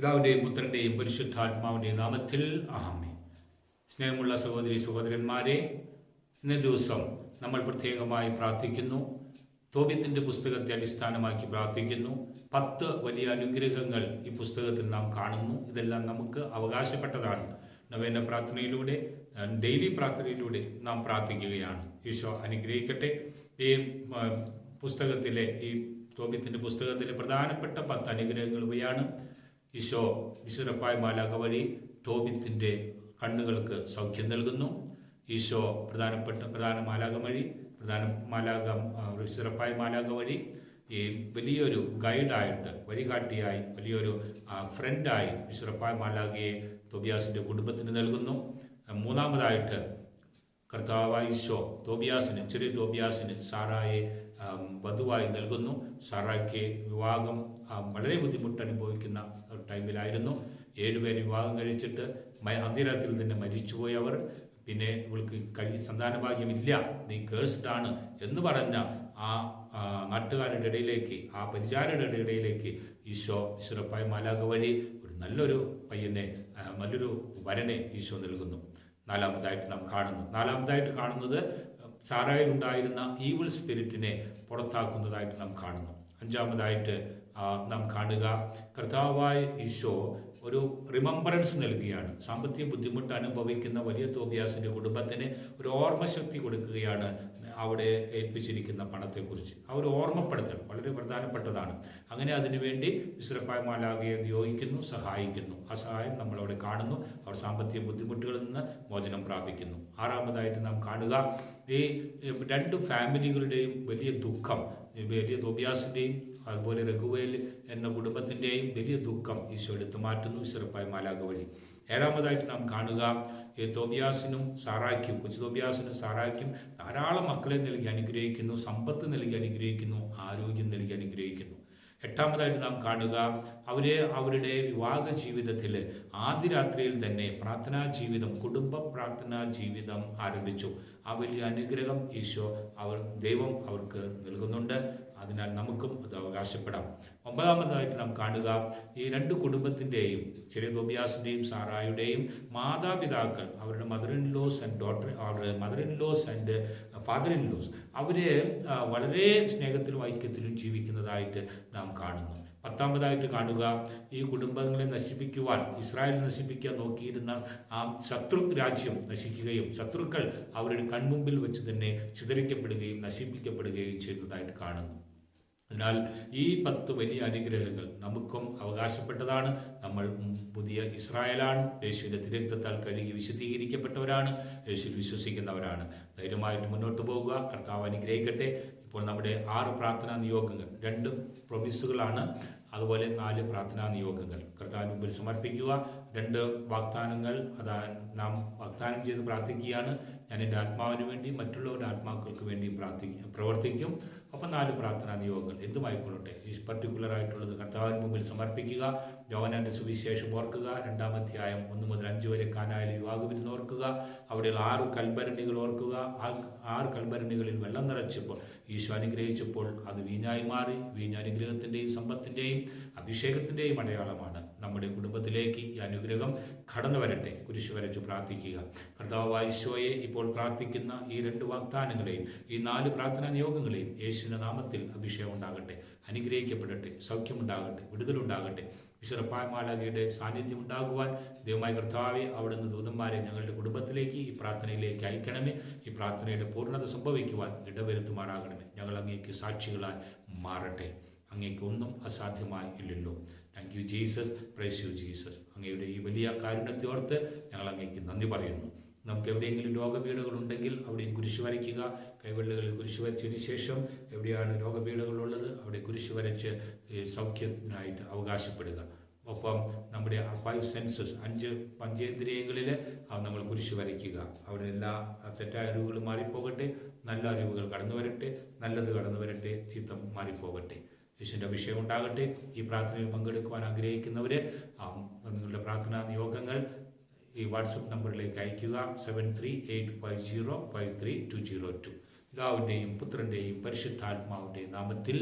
പിതാവിന്റെയും പുത്രന്റെയും പരിശുദ്ധാത്മാവിന്റെയും നാമത്തിൽ അഹമ്മി സ്നേഹമുള്ള സഹോദരി സഹോദരന്മാരെ ഇന്ന ദിവസം നമ്മൾ പ്രത്യേകമായി പ്രാർത്ഥിക്കുന്നു. തോബിത്തിന്റെ പുസ്തകത്തെ അടിസ്ഥാനമാക്കി പ്രാർത്ഥിക്കുന്നു. പത്ത് വലിയ അനുഗ്രഹങ്ങൾ ഈ പുസ്തകത്തിൽ നാം കാണുന്നു. ഇതെല്ലാം നമുക്ക് അവകാശപ്പെട്ടതാണ്. നവേന പ്രാർത്ഥനയിലൂടെ ഡെയിലി പ്രാർത്ഥനയിലൂടെ നാം പ്രാർത്ഥിക്കുകയാണ്. ഈശോ അനുഗ്രഹിക്കട്ടെ. ഈ പുസ്തകത്തിലെ ഈ തോബിത്തിന്റെ പുസ്തകത്തിലെ പ്രധാനപ്പെട്ട പത്ത് അനുഗ്രഹങ്ങൾ ഇവയാണ്. ഈശോ വിശുദ്ധപ്പായ മാലാക വഴി ടോബിത്തിന്റെ കണ്ണുകൾക്ക് സൗഖ്യം നൽകുന്നു. ഈശോ പ്രധാനപ്പെട്ട പ്രധാന മാലാക വഴി പ്രധാന മാലാക വിശുദ്ധപ്പായ മാലാക വഴി ഈ വലിയൊരു ഗൈഡായിട്ട് വഴികാട്ടിയായി വലിയൊരു ഫ്രണ്ടായി വിശുദ്ധപ്പായ മാലാകയെ തോബിയാസിന്റെ കുടുംബത്തിന് നൽകുന്നു. മൂന്നാമതായിട്ട് കർത്താവായ ഈശോ തോബിയാസിന് ചെറിയ തോബിയാസിന് സാറായെ വധുവായി നൽകുന്നു. സാറായ്ക്ക് വിവാഹം വളരെ ബുദ്ധിമുട്ട് അനുഭവിക്കുന്ന ടൈമിലായിരുന്നു. ഏഴുപേര് വിവാഹം കഴിച്ചിട്ട് അന്ത്യരാത്രിയിൽ തന്നെ മരിച്ചുപോയി അവർ. പിന്നെ ഇവൾക്ക് കഴി സന്താനഭാഗ്യമില്ല. നീ കേഴ്സ്ഡ് ആണ് എന്ന് പറഞ്ഞ ആ നാട്ടുകാരുടെ ഇടയിലേക്ക് ആ പരിചാരയുടെ ഇടയിലേക്ക് ഈശോ ഈശ്വരപ്പായ മാലാക വഴി ഒരു നല്ലൊരു പയ്യനെ നല്ലൊരു വരനെ ഈശോ നൽകുന്നു. നാലാമതായിട്ട് നാം കാണുന്നു. നാലാമതായിട്ട് കാണുന്നത് സാറായിൽ ഉണ്ടായിരുന്ന ഈവിൾ സ്പിരിറ്റിനെ പുറത്താക്കുന്നതായിട്ട് നാം കാണുന്നു. അഞ്ചാമതായിട്ട് നാം കാണുക കർത്താവായ ഈശോ ഒരു റിമംബറൻസ് നൽകുകയാണ് സാമ്പത്തിക ബുദ്ധിമുട്ട് അനുഭവിക്കുന്ന വലിയ തോബിയാസിന്റെ കുടുംബത്തിന് ഒരു ഓർമ്മശക്തി കൊടുക്കുകയാണ് അവിടെ ഏൽപ്പിച്ചിരിക്കുന്ന പണത്തെക്കുറിച്ച്. ആ ഒരു ഓർമ്മപ്പെടുത്തൽ വളരെ പ്രധാനപ്പെട്ടതാണ്. അങ്ങനെ അതിനുവേണ്ടി വിശ്രപ്പായ്മാലാകെ നിയോഗിക്കുന്നു സഹായിക്കുന്നു. ആ സഹായം നമ്മളവിടെ കാണുന്നു. അവർ സാമ്പത്തിക ബുദ്ധിമുട്ടുകളിൽ നിന്ന് മോചനം പ്രാപിക്കുന്നു. ആറാമതായിട്ട് നാം കാണുക ഈ രണ്ട് ഫാമിലികളുടെയും വലിയ ദുഃഖം വലിയ തോബിയാസിന്റെയും അതുപോലെ രഘുവേൽ എന്ന കുടുംബത്തിന്റെയും വലിയ ദുഃഖം ഈശോ എടുത്തു മാറ്റുന്നു വിശ്രപ്പായ മാലാക വഴി. ഏഴാമതായിട്ട് നാം കാണുക ഈ തോബിയാസിനും സാറായ്ക്കും കൊച്ചു തോബിയാസിനും സാറായ്ക്കും ധാരാളം മക്കളെ നൽകി അനുഗ്രഹിക്കുന്നു സമ്പത്ത് നൽകി അനുഗ്രഹിക്കുന്നു ആരോഗ്യം നൽകി അനുഗ്രഹിക്കുന്നു. എട്ടാമതായിട്ട് നാം കാണുക അവരെ അവരുടെ വിവാഹ ജീവിതത്തിൽ ആദ്യ രാത്രിയിൽ തന്നെ പ്രാർത്ഥനാ ജീവിതം കുടുംബ പ്രാർത്ഥനാ ജീവിതം ആരംഭിച്ചു. ആ വലിയ അനുഗ്രഹം ഈശോ അവർ ദൈവം അവർക്ക് നൽകുന്നുണ്ട്. അതിനാൽ നമുക്കും അത് അവകാശപ്പെടാം. ഒമ്പതാമതായിട്ട് നാം കാണുക ഈ രണ്ട് കുടുംബത്തിന്റെയും ചെറിയ ഗോപിയാസിന്റെയും സാറായുടെയും മാതാപിതാക്കൾ അവരുടെ mother in laws and daughter അവരുടെ mother in laws and father in laws അവരെ വളരെ സ്നേഹത്തിലും ഐക്യത്തിലും ജീവിക്കുന്നതായിട്ട് നാം കാണുന്നു. പത്താമതായിട്ട് കാണുക ഈ കുടുംബങ്ങളെ നശിപ്പിക്കുവാൻ ഇസ്രായേൽ നശിപ്പിക്കാൻ നോക്കിയിരുന്ന ആ ശത്രു രാജ്യം നശിക്കുകയും ശത്രുക്കൾ അവരുടെ കൺമുമ്പിൽ വെച്ച് തന്നെ ചിതറിക്കപ്പെടുകയും നശിപ്പിക്കപ്പെടുകയും ചെയ്യുന്നതായിട്ട് കാണുന്നു. അതിനാൽ ഈ പത്ത് വലിയ അനുഗ്രഹങ്ങൾ നമുക്കും അവകാശപ്പെട്ടതാണ്. നമ്മൾ പുതിയ ഇസ്രായേലാണ്. യേശുവിന്റെ തിരക്തത്താൽ കഴുകി വിശദീകരിക്കപ്പെട്ടവരാണ് യേശുവിൽ വിശ്വസിക്കുന്നവരാണ്. ധൈര്യമായിട്ട് മുന്നോട്ട് പോകുക. കർത്താവ് അനുഗ്രഹിക്കട്ടെ. ഇപ്പോൾ നമ്മുടെ ആറ് പ്രാർത്ഥനാ നിയോഗങ്ങൾ രണ്ട് പ്രൊമിസുകളാണ്. അതുപോലെ നാല് പ്രാർത്ഥനാ നിയോഗങ്ങൾ. കർത്താവിന് മുമ്പിൽ സമർപ്പിക്കുക. രണ്ട് വാഗ്ദാനങ്ങൾ അതാ നാം വാഗ്ദാനം ചെയ്ത് പ്രാർത്ഥിക്കുകയാണ്. ഞാൻ എന്റെ ആത്മാവിന് വേണ്ടി മറ്റുള്ളവരുടെ ആത്മാക്കൾക്ക് വേണ്ടി പ്രാർത്ഥിക്കും പ്രവർത്തിക്കും. അപ്പം നാല് പ്രാർത്ഥനാ നിയോഗങ്ങൾ. എന്തുമായിക്കൊള്ളട്ടെ? ഈ പർട്ടിക്കുലർ ആയിട്ടുള്ളത് കർത്താവിന് മുമ്പിൽ സമർപ്പിക്കുക യോവനാന്റെ സുവിശേഷം ഓർക്കുക രണ്ടാം അധ്യായം ഒന്ന് മുതൽ അഞ്ച് വരെ കാനായാലും യുവാകുവിരുന്ന് ഓർക്കുക അവിടെയുള്ള ആറ് കൽഭരണികൾ ഓർക്കുക. ആറ് കൽഭരണികളിൽ വെള്ളം നിറച്ചപ്പോൾ ഈശോ അനുഗ്രഹിച്ചപ്പോൾ അത് വീഞ്ഞായി മാറി. വീഞ്ഞ അനുഗ്രഹത്തിന്റെയും സമ്പത്തിന്റെയും അഭിഷേകത്തിന്റെയും അടയാളമാണ്. നമ്മുടെ കുടുംബത്തിലേക്ക് ഈ അനുഗ്രഹം കടന്നു വരട്ടെ. കുരിശു വരച്ച് പ്രാർത്ഥിക്കുക. കർത്താവ് ഈശോയെ ഇപ്പോൾ പ്രാർത്ഥിക്കുന്ന ഈ രണ്ട് വാഗ്ദാനങ്ങളെയും ഈ നാല് പ്രാർത്ഥനാ നിയോഗങ്ങളെയും യേശുവിന്റെ നാമത്തിൽ അഭിഷേകം ഉണ്ടാകട്ടെ. അനുഗ്രഹിക്കപ്പെടട്ടെ. സൗഖ്യമുണ്ടാകട്ടെ. വിടുതലുണ്ടാകട്ടെ. വിശ്വറപ്പായ മാലാഖയുടെ സാന്നിധ്യം ഉണ്ടാകുവാൻ ദൈവമായ കർത്താവെ അവിടുന്ന് ദൂതന്മാരെ ഞങ്ങളുടെ കുടുംബത്തിലേക്ക് ഈ പ്രാർത്ഥനയിലേക്ക് അയക്കണമേ. ഈ പ്രാർത്ഥനയുടെ പൂർണത സംഭവിക്കുവാൻ ഇടവരുത്തുമാറാകണമേ. ഞങ്ങൾ അങ്ങേക്ക് സാക്ഷികളായി മാറട്ടെ. അങ്ങേക്ക് ഒന്നും അസാധ്യമായി ഇല്ലല്ലോ. Thank you Jesus praise you Jesus അങ്ങയുടെ ഈ വലിയ കാരുണ്യത്തെ ഓർത്ത് ഞങ്ങൾ അങ്ങേക്ക് നന്ദി പറയുന്നു. നമുക്ക് എവിടെയെങ്കിലും രോഗപീഠകളുണ്ടെങ്കിൽ അവിടെയും കുരിശ് വരയ്ക്കുക. കൈവെള്ളുകളിൽ കുരിശ് വരച്ചതിന് ശേഷം എവിടെയാണ് രോഗപീഠകളുള്ളത്? അവിടെ കുരിശ് വരച്ച് സൗഖ്യത്തിനായിട്ട് അവകാശപ്പെടുക. ഒപ്പം നമ്മുടെ ഫൈവ് സെൻസസ് അഞ്ച് പഞ്ചേന്ദ്രിയങ്ങളിൽ നമ്മൾ കുരിശ് വരയ്ക്കുക. അവിടെ എല്ലാ തെറ്റായ അറിവുകളും മാറിപ്പോകട്ടെ. നല്ല അറിവുകൾ കടന്നു വരട്ടെ നല്ലത് കടന്നു വരട്ടെ ചിത്തം മാറിപ്പോകട്ടെ. യേശുവിന്റെ അഭിഷേകം ഉണ്ടാകട്ടെ ഈ പ്രാർത്ഥനയിൽ പങ്കെടുക്കുവാൻ ആഗ്രഹിക്കുന്നവർ നിങ്ങളുടെ പ്രാർത്ഥനാ നിയോഗങ്ങൾ ഈ വാട്സപ്പ് നമ്പറിലേക്ക് അയയ്ക്കുക. Seven three eight five zero five three two zero two പിതാവിന്റെയും പുത്രന്റെയും പരിശുദ്ധാത്മാവിന്റെയും നാമത്തിൽ